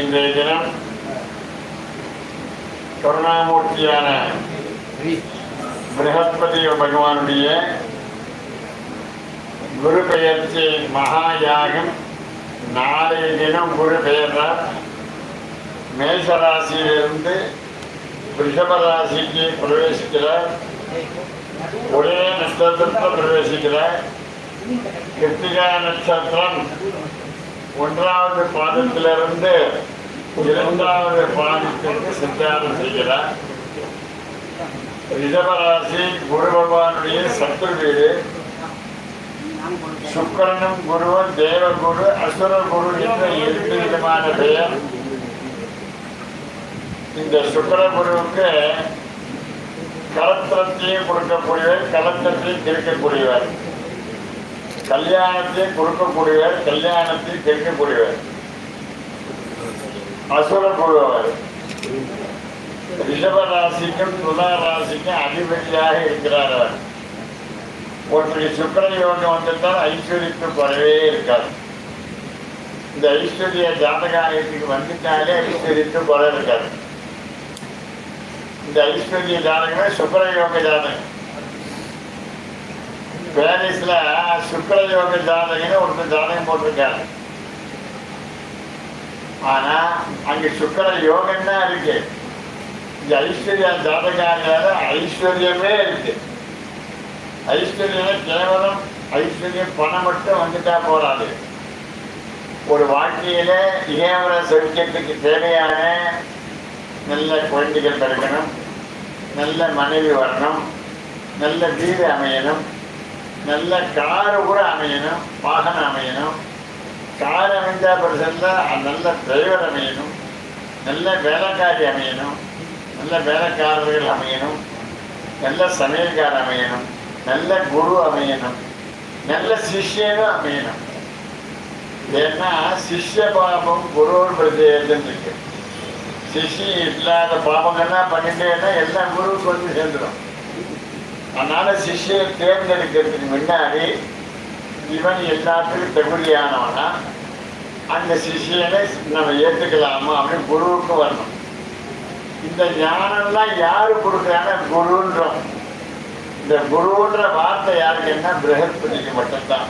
இன்றைய தினம் கருணாமூர்த்தியான பிரகஸ்பதி பகவானுடைய குரு பெயர்ச்சி மகா யாகம் நாளைய தினம் குரு பெயர்றார். மேசராசியிலிருந்து ரிஷபராசிக்கு பிரவேசிக்கிறார். ஒரே நட்சத்திரத்தில் பிரவேசிக்கிறார். கிருத்திகா நட்சத்திரம் ஒன்றாவது பாதத்திலிருந்து இரண்டாவது பாதத்திற்கு சஞ்சாரம் செய்கிறார். ரிஷபராசி குரு பகவானுடைய சத்துரு வீடு. சுக்கரனும் குருவும் தேவகுரு அசுர குரு என்ற இரண்டு விதமான பெயர். இந்த சுக்கர குருவுக்கு கலத்திரத்தையும் கொடுக்கக்கூடியவர் கலத்திரத்தையும் கிடைக்கக்கூடியவர் கல்யாணத்தை கொடுக்கக்கூடியவர் கல்யாணத்தை கேட்கக்கூடியவர். அசுர ரிஷப ராசிக்கும் துலா ராசிக்கும் அதிபதியாக இருக்கிறார் அவர். ஒருத்தருக்கு சுக்கர யோகம் வந்துட்டால் ஐஸ்வர்யத்துக்கு குறைவே இருக்காது. இந்த ஐஸ்வர்ய ஜாதகாயத்துக்கு வந்துட்டாலே ஐஸ்வர்யத்து குறை இருக்காது. இந்த ஐஸ்வர்ய ஜாதகமே சுக்கர யோக ஜாதகம். பேரிஸ்ல சுக்கர யோக ஜாதகன்னு ஒருத்தர் ஜாதகம் போட்டிருக்காரு. ஆனா அங்க சுக்கர யோகம் தான் இருக்கு. இந்த ஐஸ்வர்யா ஜாதகாரியால ஐஸ்வர்யமே இருக்கு. ஐஸ்வர்யம் கேவலம் ஐஸ்வர்யம் பணம் மட்டும் வந்துட்டா போறாது. ஒரு வாழ்க்கையில இகேவர சௌக்கியத்துக்கு தேவையான நல்ல குழந்தைகள் பிறக்கணும் நல்ல மனைவி வரணும் நல்ல வீடு அமையணும் நல்ல கார் கூட அமையணும் வாகனம் அமையணும். கார் அமைஞ்சா பரிசல்ல நல்ல டிரைவர் அமையணும். நல்ல வேலைக்காரி அமையணும். நல்ல வேலைக்காரர்கள் அமையணும். நல்ல சமையல்கார் அமையணும். நல்ல குரு அமையணும். நல்ல சிஷ்யனும் அமையணும். ஏன்னா சிஷ்ய பாபம் குருவோடு பிரதேசம் இருக்கு சிஷ்யம் இல்லாத பாபங்கள்லாம் பண்ணிட்டேன்னா எல்லாம் குருவுக்கு வந்து சேர்ந்துடும் அதனால சிஷ்யை தேர்ந்தெடுக்கிறதுக்கு முன்னாடி இவன் எல்லாத்துக்கும் தகுதியானவனா? அந்த சிஷியனை நம்ம ஏற்றுக்கலாமா அப்படின்னு குருவுக்கு வரணும். இந்த ஞானம்லாம் யாரு கொடுக்குறாங்க குருன்றோம் இந்த குருன்ற வார்த்தை யாருக்குன்னா பிரகஸ்பதிக்கு மட்டும்தான்.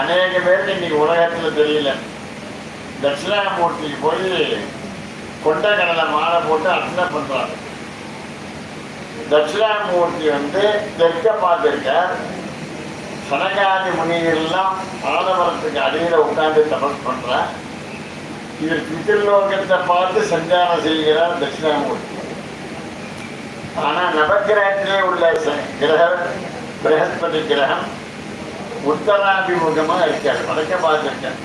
அநேக பேருக்கு இன்னைக்கு உலகத்தில் தெரியல. தட்சிணாமூர்த்திக்கு போய் கொண்டக்கடலை மாலை போட்டு அர்ச்சனை பண்ணுறாங்க தட்சிணாமூர்த்தி வந்து தெற்க பார்த்திருக்கார். சனகாதி முனிகள்லாம் பாதவரத்துக்கு அடியில் உட்கார்ந்து தபஸ் பண்றார். இவர் பித்திருலோகத்தை பார்த்து சஞ்சாரம் செய்கிறார் தட்சிணாமூர்த்தி. ஆனா நவகிரகத்திலே உள்ள கிரக கிரகம் பிரகஸ்பதி கிரகம் உத்தராபிமுகமாக இருக்கார். வடக்க பார்த்திருக்கார்.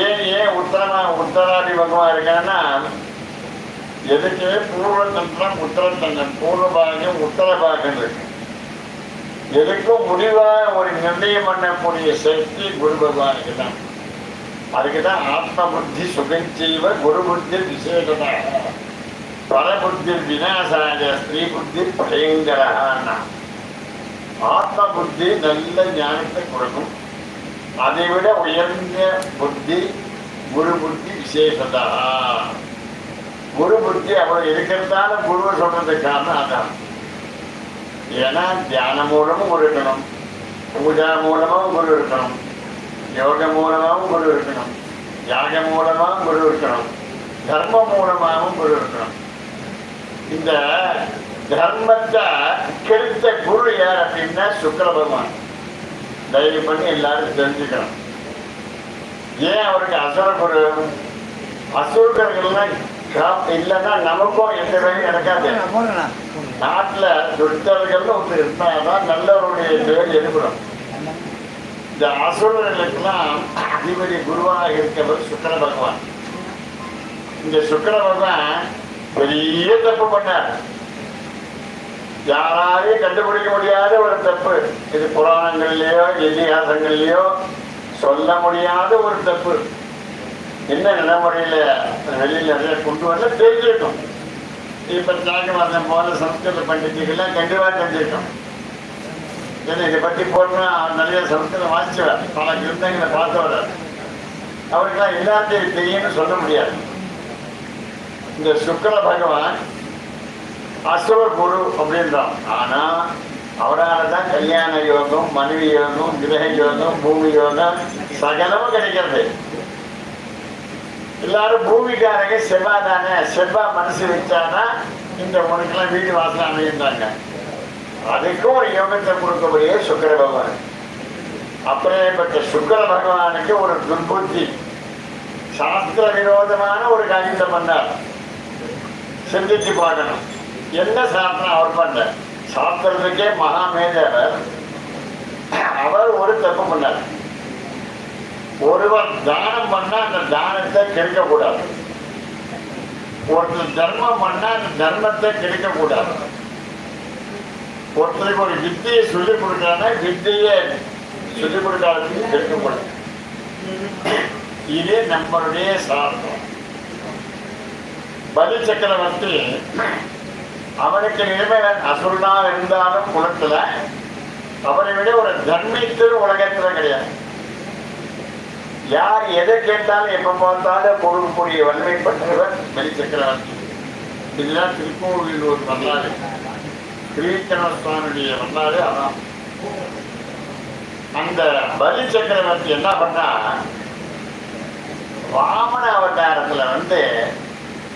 ஏன் ஏன் உத்தரமா உத்தராபிமுகமாக இருக்கான்னா எதுக்குமே பூர்வ தந்திரம் உத்தர தந்திரம் பூர்வ உத்தர பாகம் இருக்கு. எதுக்கும் முடிவாக ஒரு நிர்ணயம் பண்ணக்கூடிய சக்தி குரு பகவானுக்கு தான் அதுக்கு தான் ஆத்ம புத்தி சுகஞ்சீவ குரு புத்தி விசேஷதா. பரபுத்தி விநாசாய ஸ்ரீ புத்தி பயங்கரகான்னா ஆத்ம புத்தி நல்ல ஞானத்தை கொடுக்கும். அதை விட உயர்ந்த புத்தி குரு புத்தி விசேஷதா. குரு புத்தி அவ்வளவு இருக்கிறதால குரு சொல்றதுக்கு காரணம் அதான். ஏன்னா தியானம் மூலமும் குரு இருக்கணும். பூஜா மூலமாவும் குரு இருக்கணும். யோக மூலமாகவும் குரு இருக்கணும். யாக மூலமாகவும் குரு இருக்கணும். தர்மம் மூலமாகவும் குரு இருக்கணும். இந்த தர்மத்தை கெடுத்த குரு யார் அப்படின்னா சுக்கர பகவான் தயவு பண்ணி எல்லாரும் தெரிஞ்சுக்கணும். ஏன் அவருக்கு அசுர குரு? அசுரர்கள்லாம் கா- இல்லைன்னா நமக்கும் எந்த வேலையும் நடக்காது. நாட்டுல துஷ்டர்கள்னு ஒருத்தர் இருந்தாதான் நல்லவருடைய பேர் எடுக்கணும் இந்த அசுரர்களுக்கெல்லாம் அதிபதி குருவாக இருக்கவர் சுக்கர பகவான். இந்த சுக்கர பகவான் பெரிய தப்பு பண்ணார். யாராலையும் கண்டுபிடிக்க முடியாத ஒரு தப்பு. இது புராணங்கள்லயோ இதிகாசங்கள்லயோ சொல்ல முடியாத ஒரு தப்பு. என்ன நடைமுறையில் வெளியில் நிறைய கொண்டு வரல இப்போ இப்ப வந்த போல சம்ஸ்கிருத பண்டிகைகள்லாம் கண்டிப்பாக தெரிஞ்சிருக்கும். ஏன்னா இதை பற்றி போனா அவர் நிறைய சம்ஸ்கிருதம் வாசிச்சவர். பல கிருந்தங்களை பார்த்தவர் அவருக்கெல்லாம் எல்லாத்தையும் தெரியும்னு சொல்ல முடியாது. இந்த சுக்கர பகவான் அசுர குரு அப்படின்றான் ஆனா அவரால் தான் கல்யாண யோகம் மனைவி யோகம் கிரக யோகம் பூமி யோகம் சகலமும் கிடைக்கிறது. எல்லாரும் பூமிக்காரங்க செவ்வா தானே? செவ்வா மனசு வச்சானா இந்த உனக்கெல்லாம் வீடு வாசல் அமைந்தாங்க அதுக்கும் ஒரு யோகத்தை கொடுக்கக்கூடிய சுக்கர பகவான். அப்படியேப்பட்ட சுக்கர பகவானுக்கு ஒரு துர்புத்தி. சாஸ்திர விரோதமான ஒரு காகிதம் பண்ணார். சிந்திச்சு பார்க்கணும். என்ன சாஸ்திரம் அவர் பண்ண? சாஸ்திரத்துக்கே மகாமேதவர் அவர் ஒரு தப்பு பண்ணார். ஒருவர் தானம் பண்ணா அந்த தானத்தை கெடுக்க கூடாது ஒருத்தர் தர்மம் பண்ணா அந்த தர்மத்தை கெடுக்க கூடாது ஒருத்தருக்கு ஒரு வித்தியை சொல்லிக் கொடுக்கறான்னா வித்தியை சொல்லிக் கொடுக்காததுக்கு கெடுக்க கூடாது இது நம்மளுடைய சாஸ்திரம் பலி சக்கரவர்த்தி அவனுக்கு நிலைமை அசுரனா இருந்தாலும் குலத்துல அவரை விட ஒரு தர்மித்தர் உலகத்துல கிடையாது. யார் எதை கேட்டாலும் எப்ப பார்த்தாலும் பொருளுக்குரிய வன்மை பெற்றவர் பலி சக்கரவர்த்தி இதுதான் திருக்கோவில் ஒரு வரலாறு. கிரீக்கண சுவாமியுடைய வரலாறு அதான். அந்த பலி சக்கரவர்த்தி என்ன பண்ணா வாமன அவதாரத்துல வந்து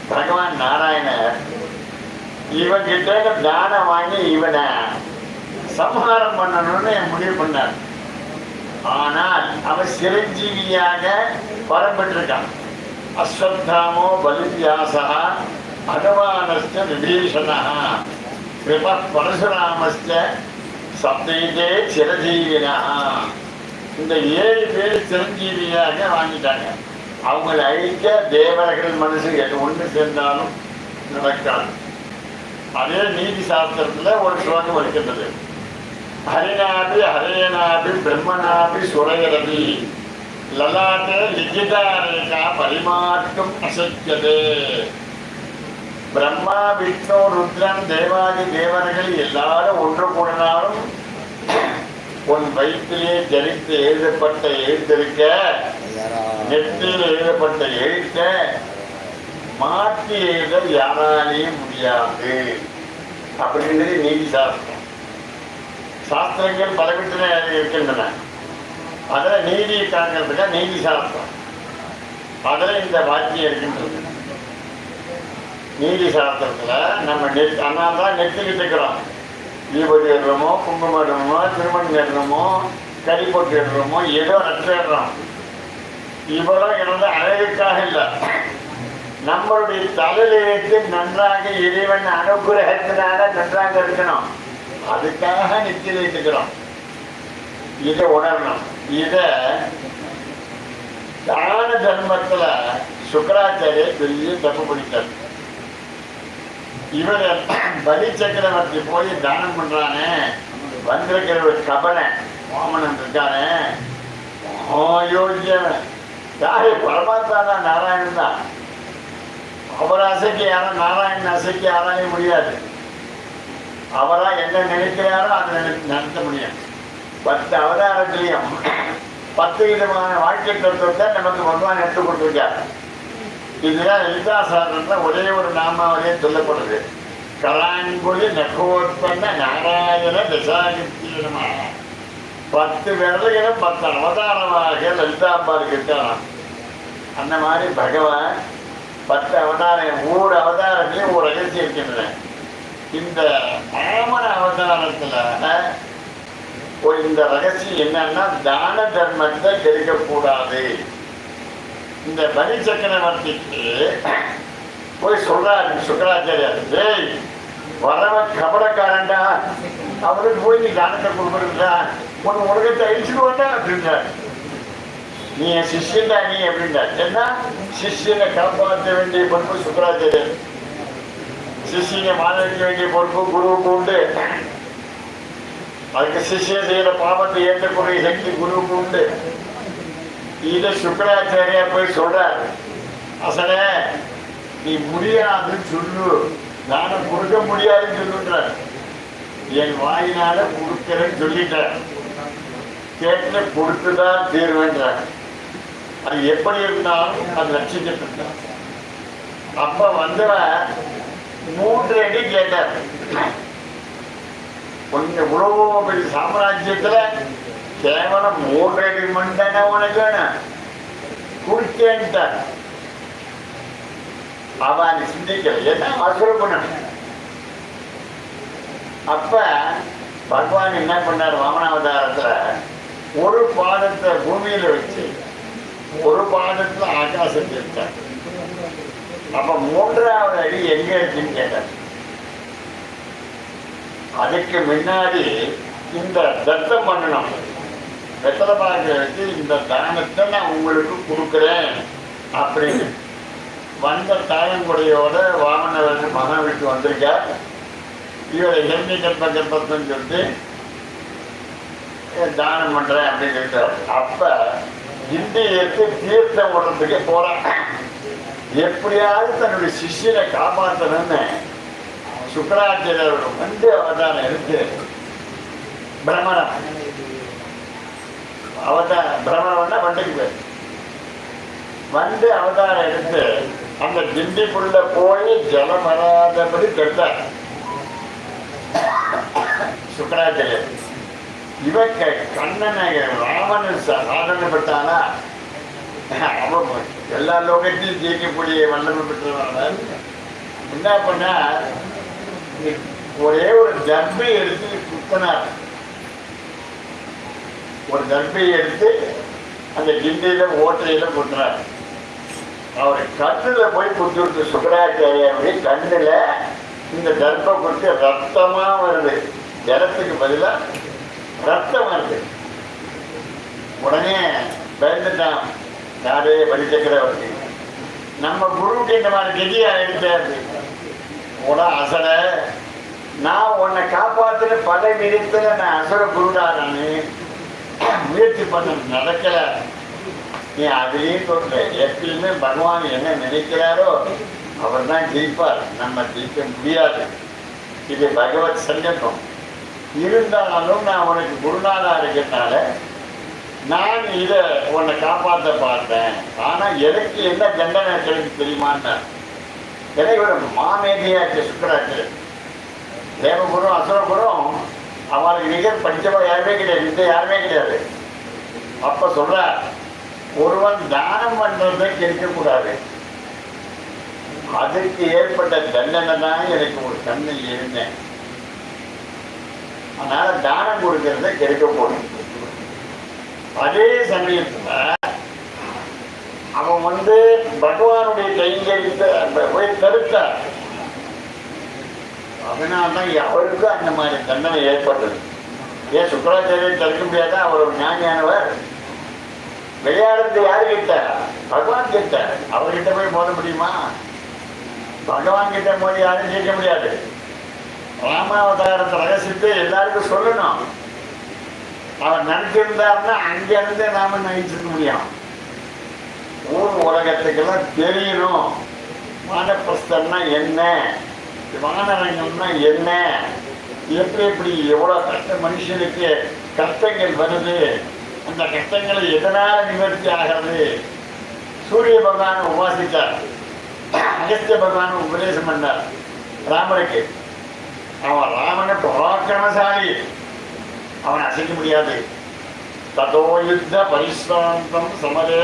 பகவான் நாராயணர் இவன் கிட்ட தானம் வாங்கி இவனை சம்ஹாரம் பண்ணணும்னு முடிவு பண்ணார். ஆனால் அவன் சிரஞ்சீவியாக வரம் பெற்றிருக்கான். அஸ்வத்தாமோ பலிவியாசா பகவானஸ்த விபீஷணா கிருப பரசுராமஸ்த சப்தைதே சிரஜீவினா இந்த ஏழு பேர் சிரஞ்சீவியாக வாங்கிட்டாங்க. அவங்களை அழிக்க தேவர்கள் மனசு எது ஒன்று சேர்ந்தாலும் நடக்காது. அதே நீதி சாஸ்திரத்தில் ஒரு ஸ்லோகம் இருக்கின்றது. ஹரிநாபி ஹரேனாபி பிரம்மனாபி சுரயரபி லலாட்டே லிகிதாரேகா பரிமாற்றம் அசைக்கதே பிரம்மா விஷ்ணு ருத்ரன் தேவாதி தேவர்கள் எல்லாரும் ஒன்று கூடினாலும் உன் வயிற்றிலே ஜனித்து எழுதப்பட்ட எழுத்திருக்க நெற்றியில் எழுதப்பட்ட எழுத்த மாற்றி எழுத யாராலையும் முடியாது. அப்படின்றது நீதி சாஸ்திரம் சாஸ்திரங்கள் பலவிட்டன இருக்கின்றன. அதில் நீதி காக்கிறதுக்கு நீதி சாஸ்திரம். அதில் இந்த வாக்கியம் இருக்கின்றது. நீதி சாஸ்திரத்தில் நம்ம நெட் அதனால தான் நெத்திக்கிட்டு இருக்கிறோம். தீபதி இடுறோமோ குங்குமம் இடுறோமோ திருமணம் இடுறோமோ கறி போட்டு இடுறோமோ ஏதோ நட்டுறோம் இவ்வளோ இருந்து அழகுக்காக இல்லை. நம்மளுடைய தலையிலிருந்து நன்றாக இறைவன் அனுகிரகத்தினால நன்றாக இருக்கணும். அதுக்காக நித்தியில் இருக்கிறோம் இதை உணரணும். இதை தான தர்மத்தில் சுக்கராச்சாரிய பெரிய தப்பு பண்ணிட்டார். இவர் பலி சக்கரவர்த்தி போய் தானம் பண்றானே. வந்திருக்கிற ஒரு கபனை வாமனன் இருக்கானே. யோகியவன் யாரு? பரமாத்மா தான் நாராயணன் தான். அவர் அசைக்க யாரும் நாராயணன் அசைக்க ஆராய முடியாது. அவரா என்ன நினைக்கிறாரோ அதை நினை- நடத்த முடியும் பத்து அவதாரத்திலையும் பத்து விதமான வாழ்க்கை தத்துவத்தை நமக்கு பகவான் எடுத்து கொடுத்துருக்கார். இதுதான் லலிதா சாஸ்திரத்துல ஒரே ஒரு நாமாவளியே சொல்லப்படுது. கலாங்குழி நகோத்பன்ன நாராயண தசாகிருத்தியமாக பத்து விரல்களும் பத்து அவதாரமாக லலிதாம்பாளுக்கு இருக்கலாம் அந்த மாதிரி பகவான் பத்து அவதாரம் மூணு அவதாரங்களையும் ஒரு ரகசியம் இருக்கின்றன இந்த ராமன அவதாரத்தில் இந்த ரகசியம் என்னன்னா தான தர்மத்தை கெடுக்கக்கூடாது. இந்த பலி சக்கரவர்த்திக்கு போய் சொல்றாரு சுக்கராச்சாரியார் வரவன் கபடக்காரன்டா. அவருக்கு போய் நீ தானத்தை கொடுக்குறா உன் உலகத்தை அழிச்சுடுவாண்டா அப்படின்றார். நீ என் சிஷ்யன்டா நீ அப்படின்றார். என்ன சிஷ்யனை காப்பாற்ற வேண்டிய பொறுப்பு சுக்கராச்சாரியர் சிஷியனை மாணவிக்க வேண்டிய பொறுப்பு குருவுக்கு உண்டு அதுக்கு சிஷ்யன் செய்யற பாவத்தை ஏற்றக்கூடிய சக்தி குருவுக்கு உண்டு இதை சுக்கராச்சாரியா போய் சொல்றார் அசனே நீ முடியாதுன்னு சொல்லு நானும் கொடுக்க முடியாதுன்னு சொல்லுன்றார் என் வாயினால கொடுக்கிறேன்னு சொல்லிட்டேன் கேட்டு கொடுத்துதான் தீர்வேன்றார் அது எப்படி இருந்தாலும் அது ரட்சிக்கிட்டு இருந்தான் அப்ப வந்தவன் மூன்று அடி கேட்டார். கொஞ்சம் இவ்வளவு பெரிய சாம்ராஜ்யத்துல கேவலம் மூன்று அடி மண்டன உனக்கு வேணும் குடிச்சேன்ட்டார் அவன் சிந்திக்கல. என்ன மசூரம் பண்ணணும் அப்ப பகவான் என்ன பண்ணார்? வாமனாவதாரத்துல ஒரு பாதத்தை பூமியில வச்சு ஒரு பாதத்துல ஆகாசத்தை வச்சார் அப்ப மூன்றாவது அடி எங்க இருக்குன்னு கேட்டார். அதுக்கு முன்னாடி இந்த தத்தம் பண்ணணும். வெத்தலை பாக்கு வச்சு இந்த தானத்தை நான் உங்களுக்கு கொடுக்குறேன் அப்படின்னு. வந்த தாயங்குடியோட வாமனர் மகன் வீட்டு வந்திருக்கார். இவரை ஹெல்மி கல்ப கல்பத்துன்னு சொல்லிட்டு தானம் பண்றேன் அப்படின்னு சொல்லிட்டார். அப்ப இந்தியத்து தீர்த்தம் விடுறதுக்கு போறான் எப்படியாவது தன்னுடைய சிஷியனை காப்பாற்றணும்னு சுக்கராச்சாரியர் வந்து அவதாரம் எடுத்து பிரம்மணம் அவதார பிரம்மணம்னா வண்டிக்கு பேர் வந்து அவதாரம் எடுத்து அந்த திண்டிக்குள்ள போய் ஜலம் வராதபடி கேட்டார். சுக்கராச்சாரியர். இவக்க கண்ணனை ராமன் ச- சாதனைப்பட்டானா அவன் எல்லா லோகத்திலும் ஜெயிக்கக்கூடிய வல்லமை பெற்றவர்கள். என்ன பண்ணா ஒரே ஒரு தர்பை எடுத்து குத்தினார் ஒரு தர்பை எடுத்து அந்த கிண்டையில ஓட்டையில குத்தினார். அவர் கண்ணுல போய் குத்தி விட்டு சுக்கராச்சாரியாவுடைய கண்ணுல இந்த தர்ப்பை குத்தி ரத்தமா வருது. ஜலத்துக்கு பதிலா ரத்தம் வருது. உடனே பயந்துட்டான். யாரே பலிச்சக்கரவர்த்தி நம்ம குருவுக்கு இந்த மாதிரி கெதி ஆயிடுச்சாரு உட அசலை நான் உன்னை காப்பாத்துன பல விதத்தில் நான் அசுர குருடா முயற்சி பண்ண நடக்கல. நீ அதையும் சொல்ற. எப்பயுமே பகவான் என்ன நினைக்கிறாரோ அவர் தான் ஜெயிப்பார். நம்ம ஜெயிக்க முடியாது. இது பகவத் சங்கல்பம். இருந்தாலும் நான் உனக்கு குருநாதா இருக்கிறதுனால நான் இதை உன்னை காப்பாற்ற பார்த்தேன். ஆனா எனக்கு என்ன தண்டனை கிடைக்கு தெரியுமான்னு? எனக்கு ஒரு மாமேதியாச்சு சுக்கராச்சு தேவகுரும் அசுரகுரும் அவளுக்கு நிகர் படிச்சவா யாருமே கிடையாது இந்த யாருமே கிடையாது. அப்ப சொல்ற ஒருவன் தானம் பண்றதை கெடுக்கக்கூடாது. அதுக்கு ஏற்பட்ட தண்டனை தான் எனக்கு ஒரு கண்ணில் இருந்தேன் அதனால தானம் கொடுக்கறத கெடுக்க போடும் அதே சமயத்தில் அவன் வந்து பகவானுடைய கைங்கரித்த போய் தடுத்தார். அதனால்தான் அவருக்கும் அந்த மாதிரி தண்டனை ஏற்பட்டது. ஏன் சுக்கராச்சாரியர் தடுக்க முடியாதா? அவர் ஒரு ஞானியானவர். விளையாடுறது யாரு கிட்ட? பகவான் கிட்ட. அவர்கிட்ட போய் மோத முடியுமா? பகவான் கிட்ட மோதி யாரும் ஜெயிக்க முடியாது. ராமாவதாரத்தை ரகசியத்தை எல்லாருக்கும் சொல்லணும். அவர் நினைச்சிருந்தாருன்னா அங்க இருந்து நாம நினைச்சிருக்க முடியும். ஊர் உலகத்துக்கெல்லாம் தெரியணும் வானப்பிரஸ்தம்னா என்ன? வானரங்கம்னா என்ன? எப்படி எப்படி எவ்வளோ கஷ்ட மனுஷனுக்கு கஷ்டங்கள் வருது? அந்த கஷ்டங்களை எதனால நிவர்த்தி ஆகிறது? சூரிய பகவானை உபாசித்தார் அகஸ்திய பகவான் உபதேசம் பண்ணார். ராமருக்கு. அவன் ராமனை பராக்கிரமசாலி அவனை அசைக்க முடியாது. ததோயுத்த பரிசாந்தம் பரிசிராந்தம் சமரே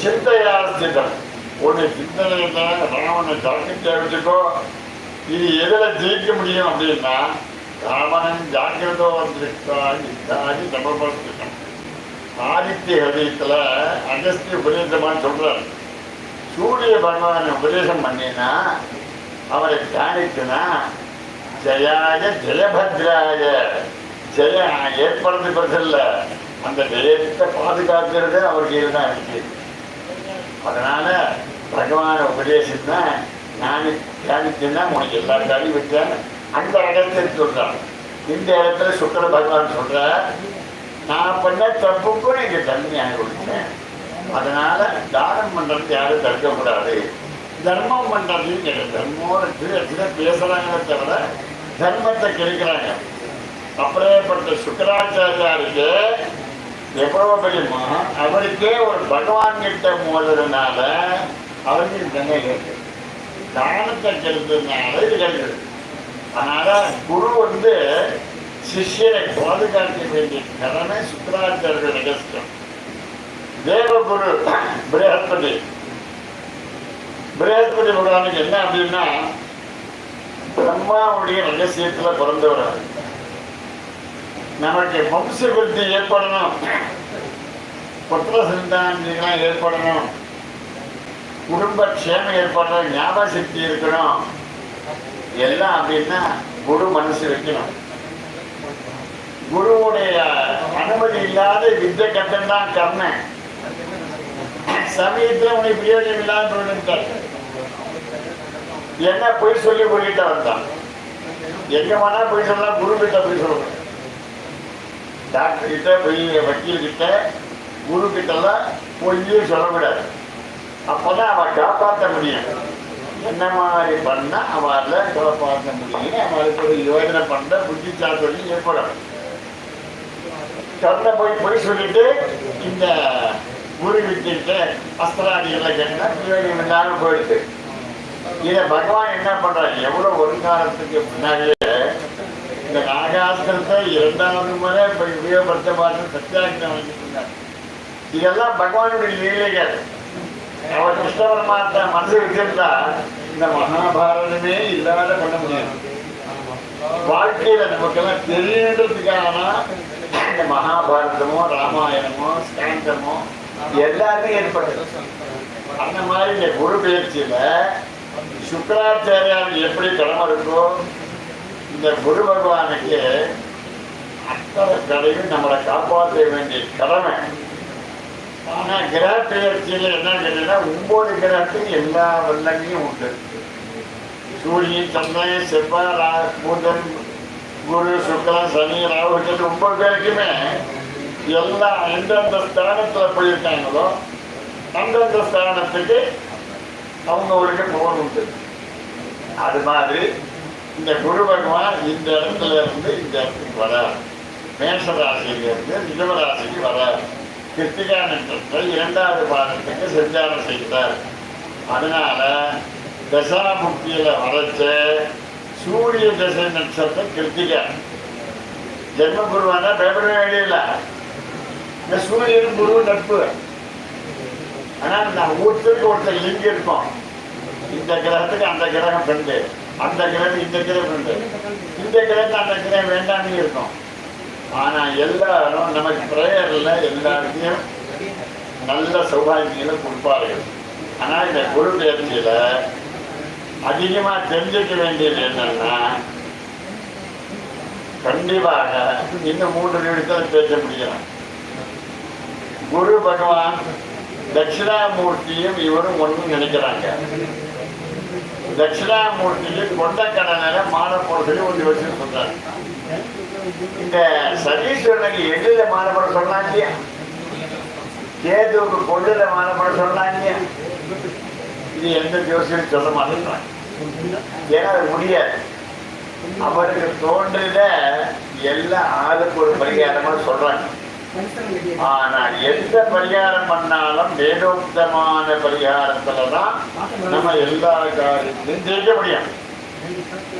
சிந்தையா ஸ்திதம் ஒரு சிந்தனையில ராவணனை ஜாக்கிரதையா வச்சுக்கோ இது எதில் ஜெயிக்க முடியும் அப்படின்னா ராமனன் ஜாக்கிரதோ வந்திருக்கான் இத்தாடி தபபஸ்திரம் ஆதித்ய ஹதயத்தில் அகஸ்திய உபதேசமானு சொல்கிறார் சூரிய பகவானை உபதேசம் பண்ணினா அவரை தியானித்துனா ஜயாய ஜெயபத்ராய ஜெய ஏற்படுறது பதில்ல அந்த ஜெயத்தை பாதுகாக்கிறது அவர் கையில் தான் இருக்கு. அதனால பகவான உபதேசித்தா நான் தியானிச்சுன்னா உனக்கு எல்லா காரியம் விட்டேன் அந்த இடத்துல சொல்றான். இந்த இடத்துல சுக்கர பகவான் சொல்ற நான் பண்ண தப்புக்கும் நீங்க தண்ணி கொடுத்தேன் அதனால தானம் பண்றது யாரும் தடுக்கக்கூடாது. தர்மம் பண்றதுன்னு கிடையாது தர்மோட பேசுறாங்களே தவிர தர்மத்தை கிடைக்கிறாங்க. அப்படியேப்பட்ட சுக்கராச்சாரியாருக்கு எவ்வளவு பெரிய அவருக்கே ஒரு பகவான் கிட்ட மோதுறதுனால அவருக்கு கங்கை இருக்கு தானத்தை செலுத்துறதுனால இது கிடைக்குது அதனால குரு வந்து சிஷ்யரை பாதுகாக்க வேண்டிய கடமை சுக்கராச்சாரியர்கள் ரகசியம் தேவகுரு பிரகஸ்பதி. பிரகஸ்பதி பகவானுக்கு என்ன அப்படின்னா பிரம்மாவுடைய ரகசியத்துல பிறந்தவர் அவர். நமக்கு வம்ச ஏற்படணும். புத்திர சந்தானங்கள்லாம் ஏற்படணும். குடும்ப க்ஷேமம் ஏற்படணும் ஞாபக சக்தி இருக்கணும். எல்லாம் அப்படின்னா குரு மனசு வைக்கணும். குருவுடைய அனுமதி இல்லாத வித்த கட்டம் தான் கர்ணன். சமயத்தில் உனக்கு பிரயோஜனம் இல்லாத என்ன பொய் சொல்லி போயிட்டு வந்தான்? எங்க வேணா போய் சொல்லலாம் குரு கிட்ட போய் சொல்லணும் டாக்டர் கிட்ட போய் வக்கீல் கிட்ட குரு கிட்ட பொய்யும் பொய்யே சொல்லக்கூடாது. அப்பதான் அவள் காப்பாற்ற முடியும். என்ன மாதிரி பண்ணா அவள காப்பாற்ற முடியும். அவளுக்கு ஒரு யோஜனை பண்ண புத்திசாலி ஏற்படும். கண்ணை போய் போய் சொல்லிட்டு இந்த குரு வித்திட்டு அஸ்திராதிகளை கேட்டா பிரயோஜனம் இல்லாமல் போயிடுது. இதை பகவான் என்ன பண்றாரு? எவ்வளவு ஒரு காலத்துக்கு முன்னாடியே சாஸ்திரத்தை இரண்டாவது முறை இப்ப உபயோகப்படுத்த பார்த்து சத்தியாகிதம் வாங்கிட்டு இதெல்லாம் பகவானுடைய லீலைகள். அவர் கிருஷ்ண பரமாத்மா மனசு வச்சிருந்தா இந்த மகாபாரதமே இல்லாத பண்ண முடியாது. வாழ்க்கையில நமக்கெல்லாம் தெரியறதுக்கான இந்த மகாபாரதமோ ராமாயணமோ ஸ்காந்தமோ எல்லாமே ஏற்பட்டது. அந்த மாதிரி இந்த குரு பயிற்சியில சுக்கராச்சாரியார் எப்படி கடமை இருக்கோ இந்த குரு பகவானுக்கு அத்தனை தடையும் நம்மளை காப்பாற்ற வேண்டிய கடமை. ஆனால் கிரக பெயர்ச்சியில் என்ன கேட்டீங்கன்னா ஒம்பது கிரகத்துக்கு எல்லா வல்லமையும் உண்டு. சூரியன் சந்திரன் செவ்வாய் ரா- புதன் குரு சுக்கரன் சனி ராகு கேது ஒன்பது பேருக்குமே எல்லா எந்தெந்த ஸ்தானத்தில் போயிருக்காங்களோ அந்தந்த ஸ்தானத்துக்கு அவங்களுக்கு போகணும் உண்டு அது மாதிரி இந்த குரு பகவான் இந்த இடத்துல இருந்து இந்த இடத்துக்கு வரார். மேஷ ராசியிலிருந்து ரிஷபராசிக்கு வரார். கிருத்திகா நட்சத்திர இரண்டாவது பாதத்துக்கு சஞ்சாரம் செய்கிறார் அதனால தசாபுக்தியில வரைச்ச சூரிய தசை நட்சத்திரம் கிருத்திகா. ஜென்ம குருவானா பயப்பட வேண்டியில்ல இந்த சூரியன் குரு நட்பு. ஆனால் நான் ஒருத்தருக்கு ஒருத்தர் லிங்க் இருக்கும். இந்த கிரகத்துக்கு அந்த கிரகம் பெண்டு அந்த கிரகம் இந்த கிரகம் உண்டு. இந்த கிரகத்துக்கு அந்த கிரகம் வேண்டாம்னு இருக்கும். ஆனா எல்லாரும் நமக்கு பிரேயர்ல எல்லாருக்கும் நல்ல சௌபாகியங்களை கொடுப்பார்கள். ஆனா இந்த குரு பயிற்சியில அதிகமா தெரிஞ்சுக்க வேண்டியது என்னன்னா கண்டிப்பாக இன்னும் மூன்று நிமிடத்தில் பேச முடியும். குரு பகவான் தட்சிணாமூர்த்தியும் இவரும் ஒன்று நினைக்கிறாங்க. தட்சிணாமூர்த்திக்கு கொண்டக்கடனில் மானப்போட சொல்லி ஒரு யோசனை சொல்றாரு இந்த சதீஸ்வரனுக்கு எள்ளில மாறப்பட சொன்னாங்க கேதுவுக்கு கொள்ளுல மாறப்பட சொன்னாங்க இது எந்த ஜோசியம் சொல்ல மாட்டேங்கிறாங்க. ஏன்னா அது முடியாது. அவருக்கு தோன்றில எல்லா ஆளுக்கு ஒரு பரிகாரமா சொல்றாங்க. ஆனா எந்த பரிகாரம் பண்ணாலும் வேதோக்தமான பரிகாரத்துல தான் நம்ம எல்லா காரியத்திலும் ஜெயிக்க முடியும்.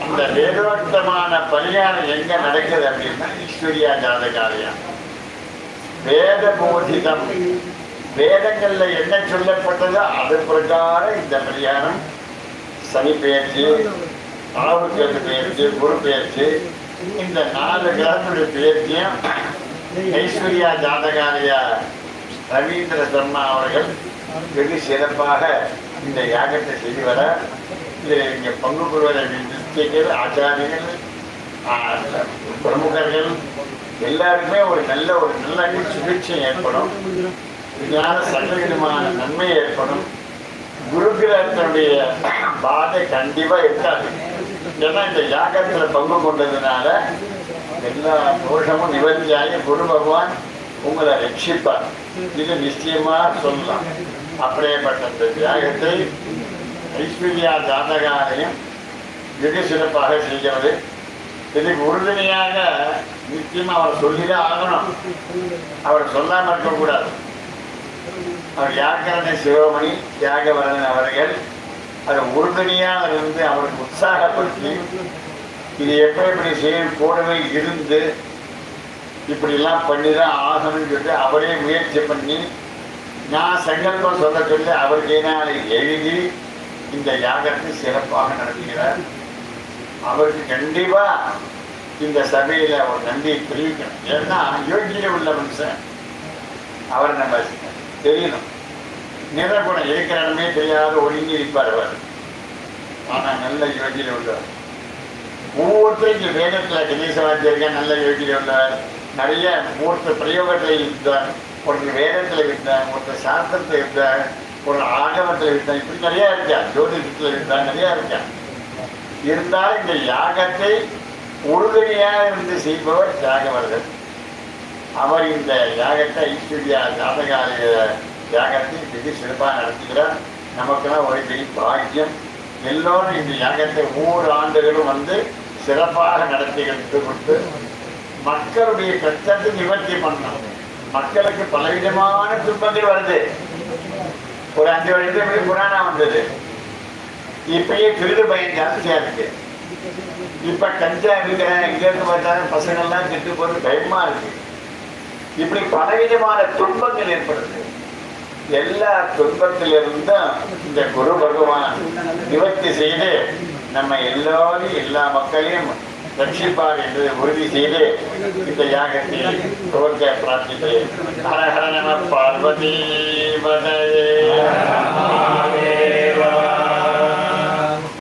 அந்த வேதோக்தமான பரிகாரம் எங்க நடக்குது அப்படின்னா ஈஸ்வரியா ஜாதகாலயம் வேத போதிதம். வேதங்கள்ல என்ன சொல்லப்பட்டதோ அது பிரகாரம் இந்த பரிகாரம். சனி பெயர்ச்சி ராகுகேது பெயர்ச்சி குரு பெயர்ச்சி இந்த நாலு கிரகத்துடைய பெயர்ச்சியும் ஐஸ்வர்யா ஜாதகாலய ரவீந்திர சர்மா அவர்கள் வெகு சிறப்பாக இந்த யாகத்தை செய்து வர இதில் இங்கே பங்கு பெறுவதை நிச்சயங்கள் ஆச்சாரியர்கள் பிரமுகர்கள் எல்லாருக்குமே ஒரு நல்ல ஒரு நல்ல சுபிட்சை ஏற்படும். இதனால சகலவிதமான நன்மை ஏற்படும். குரு கிரகத்தினுடைய பாதை கண்டிப்பாக இருக்காது. ஏன்னா இந்த யாகத்தில் பங்கு கொண்டதுனால எல்லா தோஷமும் நிவர்த்தியாகி குரு பகவான் உங்களை ரட்சிப்பார். இது நிச்சயமா சொல்லலாம். அப்படியேப்பட்ட தியாகத்தை ஐஸ்வர்யா ஜாதகாரையும் வெகு சிறப்பாக செய்கிறது. இதுக்கு உறுதுணையாக நிச்சயம் அவர் சொல்லிதான் ஆகணும். அவர் சொல்லாமல் இருக்கக்கூடாது. அவர் யாக்கரணை சிவமணி தியாகவரன் அவர்கள் அதை உறுதுணையாக இருந்து அவருக்கு உற்சாகப்படுத்தி இது எப்படி எப்படி செய்யும் கூடவே இருந்து இப்படிலாம் பண்ணி தான் ஆகணும்னு சொல்லிட்டு அவரே முயற்சி பண்ணி நான் சங்கல்பம் சொல்ல சொல்லி அவர் கையினால் எழுதி இந்த யாகத்தை சிறப்பாக நடத்துகிறார். அவருக்கு கண்டிப்பாக இந்த சபையில் அவர் நன்றியை தெரிவிக்கணும். ஏன்னா யோகியில் உள்ள மனுஷன். அவர் நம்ம தெரியணும். நிறகுணம் இருக்கிற இடமே தெரியாத ஒழுங்கி இருப்பார் அவர். ஆனால் நல்ல யோகியில் உள்ளவர். ஒவ்வொருத்தரும் இங்க வேதத்துல கணேசவாத்தியருக்கா நல்ல யோகியில நிறைய ஒருத்தர் பிரயோகத்தில் இருந்தார். ஒருத்தர் வேதத்துல இருந்தார் ஒருத்தர் சாஸ்திரத்தில் இருந்தார் ஒரு ஆகமத்தில் இருந்தார். இப்படி நிறையா இருக்கா ஜோதிடத்துல இருந்தார் நிறையா இருக்கா இருந்தால் இந்த யாகத்தை உறுதுணையாக இருந்து செய்பவர் தியாகவர்கள். அவர் இந்த யாகத்தை ஐஸ்வர்யா ஜாதகாலய யாகத்தை மிக சிறப்பாக நடத்துகிறார். நமக்கெல்லாம் ஒரு பெரிய பாக்கியம். எல்லோரும் இந்த யாகத்தை ஒவ்வொரு ஆண்டுகளும் வந்து சிறப்பாக நடத்தி கொண்டு கொடுத்து மக்களுடைய கஷ்டத்தை நிவர்த்தி பண்ணணும். மக்களுக்கு பலவிதமான துன்பங்கள் வருது. ஒரு அஞ்சு வருஷத்துக்கு முன்னாடி புராணா வந்தது. இப்பயே திருடு பயம் ஜாஸ்தியா இருக்கு. இப்ப கஞ்சா இருக்கிற இங்க இருந்து பார்த்தாலும் பசங்கள்லாம் கெட்டு போறது பயமா இருக்கு. இப்படி பலவிதமான துன்பங்கள் ஏற்படுது. எல்லா துன்பத்திலிருந்தும் இந்த குரு பகவான் நிவர்த்தி செய்து நம்ம எல்லோரையும் எல்லா மக்களையும் ரட்சிப்பார் என்று உறுதி செய்து இந்த யாகத்தில் தோற்க பிரார்த்திக்கிறேன். ஹர ஹர நம பார்வதி